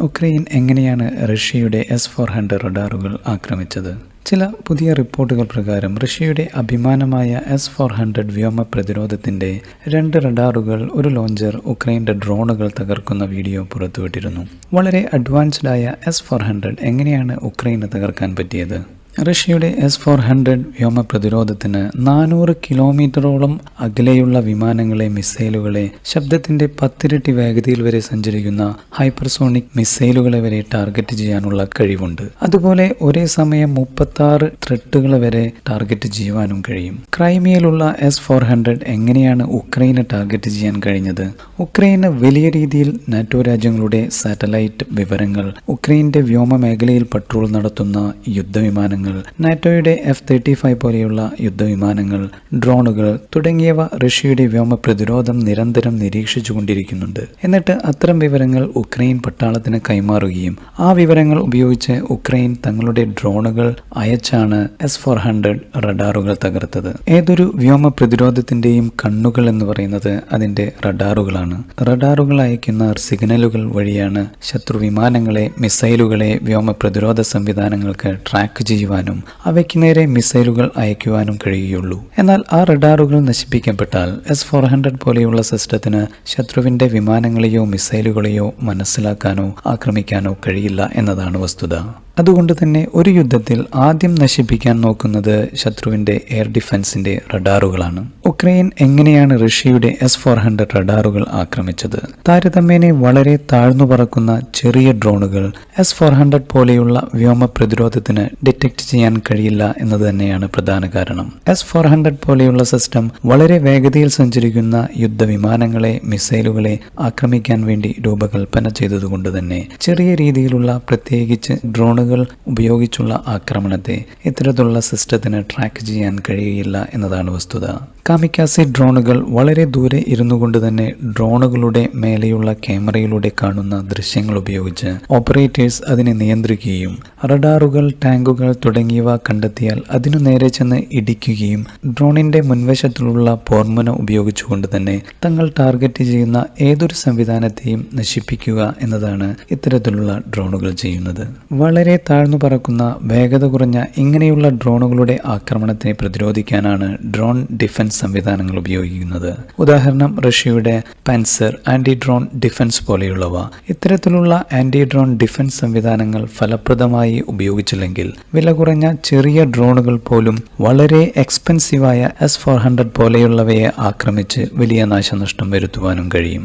Ukraine എങ്ങനെയാണ് റഷ്യയുടെ S four hundred റഡാറുകൾ ആക്രമിച്ചത്? ചില പുതിയ റിപ്പോർട്ടുകൾ പ്രകാരം റഷ്യയുടെ അഭിമാനമായ എസ് ഫോർ ഹൺഡ്രഡ് വ്യോമ പ്രതിരോധത്തിന്റെ രണ്ട് റഡാറുകൾ ഒരു ലോഞ്ചർ ഉക്രൈന്റെ ഡ്രോണുകൾ തകർക്കുന്ന വീഡിയോ പുറത്തുവിട്ടിരുന്നു. വളരെ അഡ്വാൻസ്ഡായ എസ് ഫോർ ഹൺഡ്രഡ് എങ്ങനെയാണ് ഉക്രൈന് തകർക്കാൻ പറ്റിയത്? റഷ്യയുടെ എസ് ഫോർ ഹൺഡ്രഡ് വ്യോമ പ്രതിരോധത്തിന് നാനൂറ് കിലോമീറ്ററോളം അകലെയുള്ള വിമാനങ്ങളെ മിസൈലുകളെ ശബ്ദത്തിന്റെ പത്തിരട്ടി വേഗതയിൽ വരെ സഞ്ചരിക്കുന്ന ഹൈപ്പർസോണിക് മിസൈലുകളെ വരെ ടാർഗറ്റ് ചെയ്യാനുള്ള കഴിവുണ്ട്. അതുപോലെ ഒരേ സമയം മുപ്പത്തി ആറ് ത്രെട്ടുകളെ വരെ ടാർഗറ്റ് ചെയ്യുവാനും കഴിയും. ക്രൈമിയയിലുള്ള എസ് ഫോർ ഹൺഡ്രഡ് എങ്ങനെയാണ് ഉക്രൈനെ ടാർഗറ്റ് ചെയ്യാൻ കഴിഞ്ഞത്? ഉക്രൈന് വലിയ രീതിയിൽ നാറ്റോ രാജ്യങ്ങളുടെ സാറ്റലൈറ്റ് വിവരങ്ങൾ ഉക്രൈന്റെ വ്യോമ മേഖലയിൽ പട്രോൾ നടത്തുന്ന യുദ്ധവിമാനങ്ങൾ നാറ്റോയുടെ എഫ് തേർട്ടി ഫൈവ് പോലെയുള്ള യുദ്ധവിമാനങ്ങൾ ഡ്രോണുകൾ തുടങ്ങിയവ റഷ്യയുടെ വ്യോമ പ്രതിരോധം നിരന്തരം നിരീക്ഷിച്ചുകൊണ്ടിരിക്കുന്നുണ്ട്. എന്നിട്ട് അത്തരം വിവരങ്ങൾ ഉക്രൈൻ പട്ടാളത്തിന് കൈമാറുകയും ആ വിവരങ്ങൾ ഉപയോഗിച്ച് ഉക്രൈൻ തങ്ങളുടെ ഡ്രോണുകൾ അയച്ചാണ് എസ് ഫോർ ഹൺഡ്രഡ് റഡാറുകൾ തകർത്തത്. ഏതൊരു വ്യോമ പ്രതിരോധത്തിന്റെയും കണ്ണുകൾ എന്ന് പറയുന്നത് അതിന്റെ റഡാറുകളാണ്. റഡാറുകൾ അയക്കുന്ന സിഗ്നലുകൾ വഴിയാണ് ശത്രു വിമാനങ്ങളെ മിസൈലുകളെ വ്യോമ പ്രതിരോധ സംവിധാനങ്ങൾക്ക് ട്രാക്ക് ചെയ്യുവാനും അവയ്ക്ക് നേരെ മിസൈലുകൾ അയക്കുവാനും കഴിയുകയുള്ളൂ. എന്നാൽ ആ റഡാറുകൾ നശിപ്പിക്കപ്പെട്ടാൽ എസ് ഫോർ ഹൺഡ്രഡ് പോലെയുള്ള സിസ്റ്റത്തിന് ശത്രുവിന്റെ വിമാനങ്ങളെയോ മിസൈലുകളെയോ മനസ്സിലാക്കാനോ ആക്രമിക്കാനോ കഴിയില്ല എന്നതാണ് വസ്തുത. അതുകൊണ്ട് തന്നെ ഒരു യുദ്ധത്തിൽ ആദ്യം നശിപ്പിക്കാൻ നോക്കുന്നത് ശത്രുവിന്റെ എയർ ഡിഫൻസിന്റെ റഡാറുകളാണ്. ഉക്രൈൻ എങ്ങനെയാണ് റഷ്യയുടെ എസ് ഫോർ ഹൺഡ്രഡ് റഡാറുകൾ ആക്രമിച്ചത്? താരതമ്യേനെ വളരെ താഴ്ന്നു പറക്കുന്ന ചെറിയ ഡ്രോണുകൾ എസ് ഫോർ ഹൺഡ്രഡ് പോലെയുള്ള വ്യോമ പ്രതിരോധത്തിന് ഡിറ്റക്ട് ചെയ്യാൻ കഴിയില്ല എന്നത് തന്നെയാണ് പ്രധാന കാരണം. എസ് ഫോർ ഹൺഡ്രഡ് പോലെയുള്ള സിസ്റ്റം വളരെ വേഗതയിൽ സഞ്ചരിക്കുന്ന യുദ്ധവിമാനങ്ങളെ മിസൈലുകളെ ആക്രമിക്കാൻ വേണ്ടി രൂപകൽപ്പന ചെയ്തതുകൊണ്ട് തന്നെ ചെറിയ രീതിയിലുള്ള പ്രത്യേകിച്ച് ഡ്രോണുകൾ ഉപയോഗിച്ചുള്ള ആക്രമണത്തെ ഇത്തരത്തിലുള്ള സിസ്റ്റത്തിന് ട്രാക്ക് ചെയ്യാൻ കഴിയുകയില്ല എന്നതാണ് വസ്തുത. കാമിക്കാസി ഡ്രോണുകൾ വളരെ ദൂരെ ഇരുന്നു കൊണ്ട് തന്നെ ഡ്രോണുകളുടെ മേലെയുള്ള ക്യാമറയിലൂടെ കാണുന്ന ദൃശ്യങ്ങൾ ഉപയോഗിച്ച് ഓപ്പറേറ്റേഴ്സ് അതിനെ നിയന്ത്രിക്കുകയും റഡാറുകൾ ടാങ്കുകൾ തുടങ്ങിയവ കണ്ടെത്തിയാൽ അതിനു നേരെ ചെന്ന് ഇടിക്കുകയും ഡ്രോണിന്റെ മുൻവശത്തിലുള്ള പോർമുന ഉപയോഗിച്ചുകൊണ്ട് തന്നെ തങ്ങൾ ടാർഗറ്റ് ചെയ്യുന്ന ഏതൊരു സംവിധാനത്തെയും നശിപ്പിക്കുക എന്നതാണ് ഇത്തരത്തിലുള്ള ഡ്രോണുകൾ ചെയ്യുന്നത്. വളരെ താഴ്ന്നു പറക്കുന്ന വേഗത കുറഞ്ഞ ഇങ്ങനെയുള്ള ഡ്രോണുകളുടെ ആക്രമണത്തെ പ്രതിരോധിക്കാനാണ് ഡ്രോൺ ഡിഫൻസ് സംവിധാനങ്ങൾ ഉപയോഗിക്കുന്നത്. ഉദാഹരണം റഷ്യയുടെ പാൻസർ ആന്റി ഡ്രോൺ ഡിഫൻസ് പോലെയുള്ളവ. ഇത്തരത്തിലുള്ള ആന്റി ഡ്രോൺ ഡിഫൻസ് സംവിധാനങ്ങൾ ഫലപ്രദമായി ഉപയോഗിച്ചില്ലെങ്കിൽ വില കുറഞ്ഞ ചെറിയ ഡ്രോണുകൾ പോലും വളരെ എക്സ്പെൻസീവായ എസ് ഫോർ ഹൺഡ്രഡ് പോലെയുള്ളവയെ ആക്രമിച്ച് വലിയ നാശനഷ്ടം വരുത്തുവാനും കഴിയും.